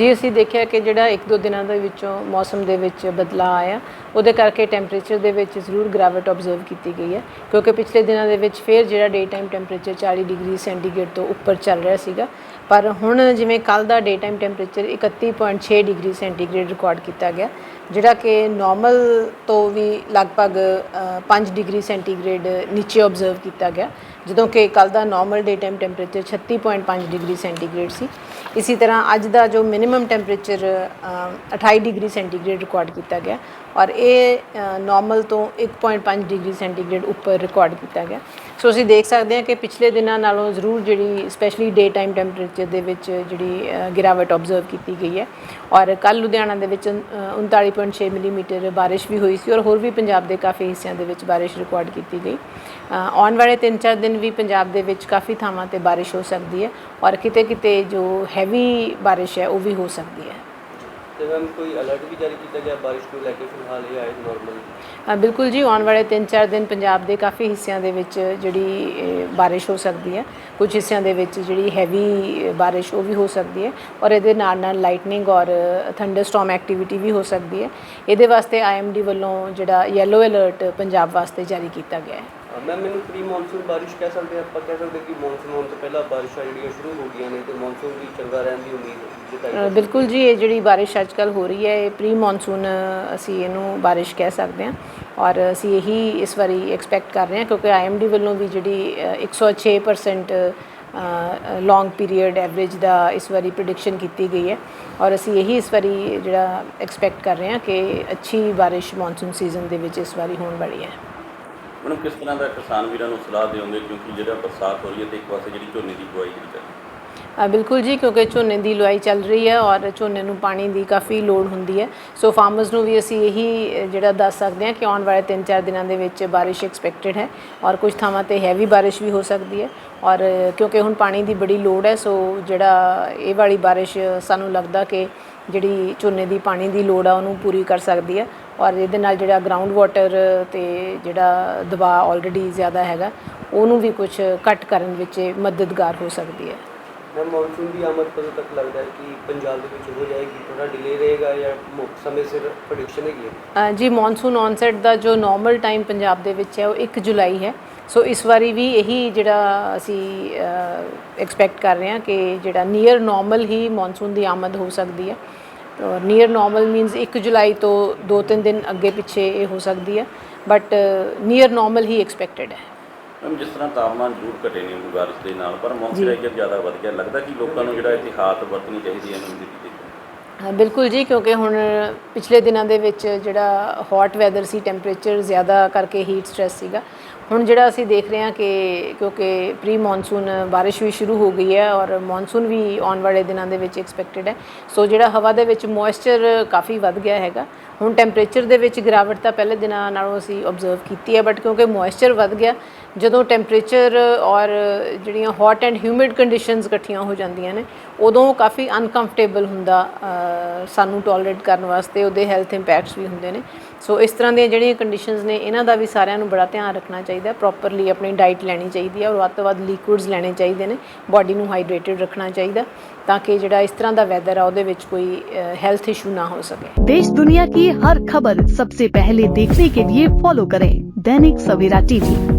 ਜੀ ਅਸੀਂ ਦੇਖਿਆ ਕਿ ਜਿਹੜਾ ਇੱਕ ਦੋ ਦਿਨਾਂ ਦੇ ਵਿੱਚੋਂ ਮੌਸਮ ਦੇ ਵਿੱਚ ਬਦਲਾਅ ਆਇਆ, ਉਹਦੇ ਕਰਕੇ ਟੈਂਪਰੇਚਰ ਦੇ ਵਿੱਚ ਜ਼ਰੂਰ ਗ੍ਰੈਵਿਟ ਆਬਜ਼ਰਵ ਕੀਤੀ ਗਈ ਹੈ, ਕਿਉਂਕਿ ਪਿਛਲੇ ਦਿਨਾਂ ਦੇ ਵਿੱਚ ਫੇਰ ਜਿਹੜਾ day time temperature 40 degree centigrade ਤੋਂ ਉੱਪਰ ਚੱਲ ਰਿਹਾ ਸੀਗਾ ਪਰ ਹੁਣ ਜਿਵੇਂ ਕੱਲ ਦਾ day time temperature 31.6 degree centigrade record ਕੀਤਾ ਗਿਆ ਜਿਹੜਾ ਕਿ ਨਾਰਮਲ ਤੋਂ ਵੀ ਲਗਭਗ ਅ, 5 ਡਿਗਰੀ ਸੈਂਟੀਗ੍ਰੇਡ ਨੀਚੇ ਆਬਜ਼ਰਵ ਕੀਤਾ ਗਿਆ ਜਦੋਂ ਕਿ ਕੱਲ ਦਾ normal day time temperature 36.5 degree centigrade ਸੀ। ਇਸੇ ਤਰ੍ਹਾਂ ਅੱਜ ਦਾ ਜੋ minimum temperature 28 degree centigrade record ਕੀਤਾ ਗਿਆ ਔਰ ਇਹ ਨਾਰਮਲ ਤੋਂ 1.5 ਡਿਗਰੀ ਸੈਂਟੀਗ੍ਰੇਡ ਉੱਪਰ ਰਿਕਾਰਡ ਕੀਤਾ ਗਿਆ। ਸੋ ਅਸੀਂ ਦੇਖ ਸਕਦੇ ਹਾਂ ਕਿ ਪਿਛਲੇ ਦਿਨਾਂ ਨਾਲੋਂ ਜ਼ਰੂਰ ਜਿਹੜੀ ਸਪੈਸ਼ਲੀ ਡੇ ਟਾਈਮ ਟੈਂਪਰੇਚਰ ਦੇ ਵਿੱਚ ਜਿਹੜੀ ਗਿਰਾਵਟ ਆਬਜ਼ਰਵ ਕੀਤੀ ਗਈ ਹੈ। ਔਰ ਕੱਲ ਲੁਧਿਆਣਾ ਦੇ ਵਿੱਚ ਅ, 39.6 ਮਿਲੀਮੀਟਰ ਬਾਰਿਸ਼ ਵੀ ਹੋਈ ਸੀ ਔਰ ਹੋਰ ਵੀ ਪੰਜਾਬ ਦੇ ਕਾਫੀ ਹਿੱਸਿਆਂ ਦੇ ਵਿੱਚ ਬਾਰਿਸ਼ ਰਿਕਾਰਡ ਕੀਤੀ ਗਈ। ਆਉਣ ਵਾਲੇ 3-4 ਦਿਨ ਵੀ ਪੰਜਾਬ ਦੇ ਵਿੱਚ ਕਾਫੀ ਥਾਵਾਂ ਤੇ ਬਾਰਿਸ਼ ਹੋ ਸਕਦੀ ਹੈ ਔਰ ਕਿਤੇ-ਕਿਤੇ ਜੋ ਹੈਵੀ ਬਾਰਿਸ਼ ਹੈ ਉਹ ਵੀ ਹੋ ਸਕਦੀ ਹੈ। ਤੇ ਮੈਮ ਕੋਈ ਅਲਰਟ ਵੀ ਜਾਰੀ ਕੀਤਾ ਗਿਆ ਬਾਰਿਸ਼ ਨੂੰ ਲੈ ਕੇ ਫਿਲਹਾਲ ਇਹ ਆਏ ਨਾਰਮਲ ਅ, ਬਿਲਕੁਲ ਜੀ ਆਉਣ ਵਾਲੇ 3-4 ਦਿਨ ਪੰਜਾਬ ਦੇ ਕਾਫੀ ਹਿੱਸਿਆਂ ਦੇ ਵਿੱਚ ਜਿਹੜੀ ਅ, ਬਾਰਿਸ਼ ਹੋ ਸਕਦੀ ਹੈ। ਕੁਝ ਹਿੱਸਿਆਂ ਦੇ ਵਿੱਚ ਜਿਹੜੀ ਹੈਵੀ ਬਾਰਿਸ਼ ਉਹ ਵੀ ਹੋ ਸਕਦੀ ਹੈ ਔਰ ਇਹਦੇ ਨਾਲ ਨਾਲ ਲਾਈਟਨਿੰਗ ਔਰ ਥੰਡਰਸਟਾਰਮ ਐਕਟੀਵਿਟੀ ਵੀ ਹੋ ਸਕਦੀ ਹੈ। ਇਹਦੇ ਵਾਸਤੇ ਆਈਐਮਡੀ ਵੱਲੋਂ ਜਿਹੜਾ ਯੈਲੋ ਅਲਰਟ ਪੰਜਾਬ ਵਾਸਤੇ ਜਾਰੀ ਕੀਤਾ ਗਿਆ ਹੈ। ਮੈਮ ਮੈਨੂੰ ਪ੍ਰੀ ਮੌਨਸੂਨ ਬਾਰਿਸ਼ ਕਹਿ ਸਕਦੇ ਹਾਂ ਆਪਾਂ ਕਹਿ ਸਕਦੇ ਕਿ ਮੌਨਸੂਨ ਆਉਣ ਤੋਂ ਪਹਿਲਾਂ ਬਾਰਿਸ਼ਾਂ ਜਿਹੜੀਆਂ ਸ਼ੁਰੂ ਹੋ ਗਈਆਂ ਨੇ ਤੇ ਮੌਨਸੂਨ ਵੀ ਚੰਗਾ ਰਹਿਣ ਦੀ ਉਮੀਦ ਜਤਾਈ ਅ, ਬਿਲਕੁਲ ਜੀ ਇਹ ਜਿਹੜੀ ਬਾਰਿਸ਼ ਅੱਜ ਕੱਲ ਹੋ ਰਹੀ ਹੈ ਇਹ ਪ੍ਰੀ ਮੌਨਸੂਨ ਅਸੀਂ ਇਹਨੂੰ ਬਾਰਿਸ਼ ਕਹਿ ਸਕਦੇ ਹਾਂ ਔਰ ਅਸੀਂ ਇਹੀ ਇਸ ਵਾਰੀ ਐਕਸਪੈਕਟ ਕਰ ਰਹੇ ਹਾਂ ਕਿਉਂਕਿ ਆਈਐਮਡੀ ਵੱਲੋਂ ਵੀ ਜਿਹੜੀ ਅ, 106% ਲੌਂਗ ਪੀਰੀਅਡ ਐਵਰੇਜ ਦਾ ਇਸ ਵਾਰੀ ਪ੍ਰੈਡਿਕਸ਼ਨ ਕੀਤੀ ਗਈ ਹੈ ਔਰ ਅਸੀਂ ਇਹੀ ਇਸ ਵਾਰੀ ਜਿਹੜਾ ਐਕਸਪੈਕਟ ਕਰ ਰਹੇ ਹਾਂ ਕਿ ਅੱਛੀ ਬਾਰਿਸ਼ ਮੌਨਸੂਨ ਸੀਜ਼ਨ ਦੇ ਵਿੱਚ ਇਸ ਵਾਰੀ ਹੋਣ ਵਾਲੀ ਹੈ। ਮੈਡਮ ਕਿਸ ਤਰ੍ਹਾਂ ਦਾ ਕਿਸਾਨ ਵੀਰਾਂ ਨੂੰ ਸਲਾਹ ਦਿਓਗੇ? ਕਿਉਂਕਿ ਜਿਹੜਾ ਬਰਸਾਤ ਹੋ ਰਹੀ ਹੈ ਤੇ ਇੱਕ ਪਾਸੇ ਜਿਹੜੀ ਝੋਨੇ ਦੀ ਬੁਆਈ ਜਿਹੜੀ ਚੱਲ ਹੈ। ਬਿਲਕੁਲ ਜੀ, ਕਿਉਂਕਿ ਝੋਨੇ ਦੀ ਲੁਆਈ ਚੱਲ ਰਹੀ ਹੈ ਔਰ ਝੋਨੇ ਨੂੰ ਪਾਣੀ ਦੀ ਕਾਫੀ ਲੋੜ ਹੁੰਦੀ ਹੈ। ਸੋ ਫਾਰਮਰਸ ਨੂੰ ਵੀ ਅਸੀਂ ਇਹੀ ਜਿਹੜਾ ਦੱਸ ਸਕਦੇ ਹਾਂ ਕਿ ਆਉਣ ਵਾਲੇ 3-4 ਦਿਨਾਂ ਦੇ ਵਿੱਚ ਬਾਰਿਸ਼ ਐਕਸਪੈਕਟਡ ਹੈ ਔਰ ਕੁਝ ਥਾਵਾਂ ਤੇ ਹੈਵੀ ਬਾਰਿਸ਼ ਵੀ ਹੋ ਸਕਦੀ ਹੈ। ਔਰ ਕਿਉਂਕਿ ਹੁਣ ਪਾਣੀ ਦੀ ਬੜੀ ਲੋੜ ਹੈ ਸੋ ਜਿਹੜਾ ਇਹ ਵਾਲੀ ਬਾਰਿਸ਼ ਸਾਨੂੰ ਲੱਗਦਾ ਕਿ ਜਿਹੜੀ ਝੋਨੇ ਦੀ ਪਾਣੀ ਦੀ ਲੋੜ ਆ, ਉਹਨੂੰ ਪੂਰੀ ਕਰ ਸਕਦੀ ਹੈ। ਔਰ ਇਹਦੇ ਨਾਲ ਜਿਹੜਾ ਗਰਾਊਂਡ ਵਾਟਰ ਤੇ ਜਿਹੜਾ ਦਬਾਅ ਆਲਰੇਡੀ ਜ਼ਿਆਦਾ ਹੈਗਾ, ਉਹਨੂੰ ਵੀ ਕੁਝ ਘੱਟ ਕਰਨ ਵਿੱਚ ਮਦਦਗਾਰ ਹੋ ਸਕਦੀ ਹੈ। ਮੈਮ ਮੌਨਸੂਨ ਦੀ ਆਮਦ ਕਦੋਂ ਤੱਕ ਲੱਗਦਾ ਹੈ ਕਿ ਪੰਜਾਬ ਦੇ ਵਿੱਚ ਹੋ ਜਾਏਗੀ। ਥੋੜਾ ਡਿਲੇ ਰਹੇਗਾ ਜਾਂ ਮੁ- ਸਮੇਂ ਸਿਰ ਪ੍ਰੈਡਿਕਸ਼ਨ ਹੈਗੀ ਹੈ। ਅ, ਜੀ ਮੌਨਸੂਨ ਔਨਸੈਟ ਦਾ ਜੋ ਨਾਰਮਲ ਟਾਈਮ ਪੰਜਾਬ ਦੇ ਵਿੱਚ ਹੈ ਉਹ 1 ਜੁਲਾਈ ਹੈ। ਸੋ ਇਸ ਵਾਰੀ ਵੀ ਇਹੀ ਜਿਹੜਾ ਅਸੀਂ ਐਕਸਪੈਕਟ ਕਰ ਰਹੇ ਹਾਂ ਕਿ ਜਿਹੜਾ ਨੀਅਰ ਨਾਰਮਲ ਹੀ ਮੌਨਸੂਨ ਦੀ ਆਮਦ ਹੋ ਸਕਦੀ ਹੈ। ਨੀਅਰ ਨਾਰਮਲ ਮੀਨਸ 1 ਜੁਲਾਈ ਤੋਂ 2-3 ਦਿਨ ਅੱਗੇ ਪਿੱਛੇ ਇਹ ਹੋ ਸਕਦੀ ਹੈ। ਬਟ ਨੀਅਰ ਨਾਰਮਲ ਹੀ ਐਕਸਪੈਕਟਡ ਹੈ। ਮੈਮ ਜਿਸ ਤਰ੍ਹਾਂ ਤਾਪਮਾਨ ਜ਼ਰੂਰ ਘਟੇ ਨੇ ਬਾਰਿਸ਼ ਦੇ ਨਾਲ ਪਰ ਮੌਇਸਚਰਾਈਜ਼ਰ ਜ਼ਿਆਦਾ ਵਧ ਗਿਆ। ਲੱਗਦਾ ਕਿ ਲੋਕਾਂ ਨੂੰ ਜਿਹੜਾ ਇਤਿਹਾਤ ਵਰਤਣੀ ਚਾਹੀਦੀ ਹੈ ਇਹਨਾਂ ਦੀ ਹਾਂ, ਬਿਲਕੁਲ ਜੀ ਕਿਉਂਕਿ ਹੁਣ ਪਿਛਲੇ ਦਿਨਾਂ ਦੇ ਵਿੱਚ ਜਿਹੜਾ ਹੌਟ ਵੈਦਰ ਸੀ ਟੈਂਪਰੇਚਰ ਜ਼ਿਆਦਾ ਕਰਕੇ ਹੀਟ ਸਟ੍ਰੈਸ ਸੀਗਾ। ਹੁਣ ਜਿਹੜਾ ਅਸੀਂ ਦੇਖ ਰਹੇ ਹਾਂ ਕਿ ਕਿਉਂਕਿ ਪ੍ਰੀ ਮੌਨਸੂਨ ਬਾਰਿਸ਼ ਵੀ ਸ਼ੁਰੂ ਹੋ ਗਈ ਹੈ ਔਰ ਮੌਨਸੂਨ ਵੀ ਆਉਣ ਵਾਲੇ ਦਿਨਾਂ ਦੇ ਵਿੱਚ ਐਕਸਪੈਕਟਡ ਹੈ। ਸੋ ਜਿਹੜਾ ਹਵਾ ਦੇ ਵਿੱਚ ਮੋਇਸਚਰ ਕਾਫੀ ਵੱਧ ਗਿਆ ਹੈਗਾ। ਹੁਣ ਟੈਂਪਰੇਚਰ ਦੇ ਵਿੱਚ ਗਿਰਾਵਟ ਤਾਂ ਪਹਿਲੇ ਦਿਨਾਂ ਨਾਲੋਂ ਅਸੀਂ ਆਬਜ਼ਰਵ ਕੀਤੀ ਹੈ ਬਟ ਕਿਉਂਕਿ ਮੋਇਸਚਰ ਵੱਧ ਗਿਆ ਜਦੋਂ ਟੈਂਪਰੇਚਰ ਔਰ ਜਿਹੜੀਆਂ ਹੌਟ ਐਂਡ ਹਿਊਮਿਡ ਕੰਡੀਸ਼ਨਸ ਇਕੱਠੀਆਂ ਹੋ ਜਾਂਦੀਆਂ ਨੇ ਉਦੋਂ ਕਾਫੀ ਅਨਕੰਫਰਟੇਬਲ ਹੁੰਦਾ ਅ, ਸਾਨੂੰ ਟੋਲਰੇਟ ਕਰਨ ਵਾਸਤੇ ਉਹਦੇ ਹੈਲਥ ਇੰਪੈਕਟਸ ਵੀ ਹੁੰਦੇ ਨੇ ਸੋ ਇਸ ਤਰ੍ਹਾਂ ਦੀਆਂ ਜਿਹੜੀਆਂ ਕੰਡੀਸ਼ਨਸ ਨੇ ਇਹਨਾਂ ਦਾ ਵੀ ਸਾਰਿਆਂ ਨੂੰ ਬੜਾ ਧਿਆਨ ਰੱਖਣਾ ਚਾਹੀਦਾ ਪ੍ਰੋਪਰਲੀ ਆਪਣੀ ਡਾਈਟ ਲੈਣੀ ਚਾਹੀਦੀ ਹੈ ਔਰ ਵੱਧ ਤੋਂ ਵੱਧ ਲਿਕੁਇਡਸ ਲੈਣੇ ਚਾਹੀਦੇ ਨੇ ਬਾਡੀ ਨੂੰ ਹਾਈਡਰੇਟਡ ਰੱਖਣਾ ਚਾਹੀਦਾ ਤਾਂ ਕਿ ਜਿਹੜਾ ਇਸ ਤਰ੍ਹਾਂ ਦਾ ਵੈਦਰ ਆ ਉਹਦੇ ਵਿੱਚ ਕੋਈ ਹੈਲਥ ਇਸ਼ੂ ਨਾ ਹੋ ਸਕੇ देश दुनिया की हर खबर सबसे पहले देखने के लिए फॉलो करें दैनिक सवेरा टीवी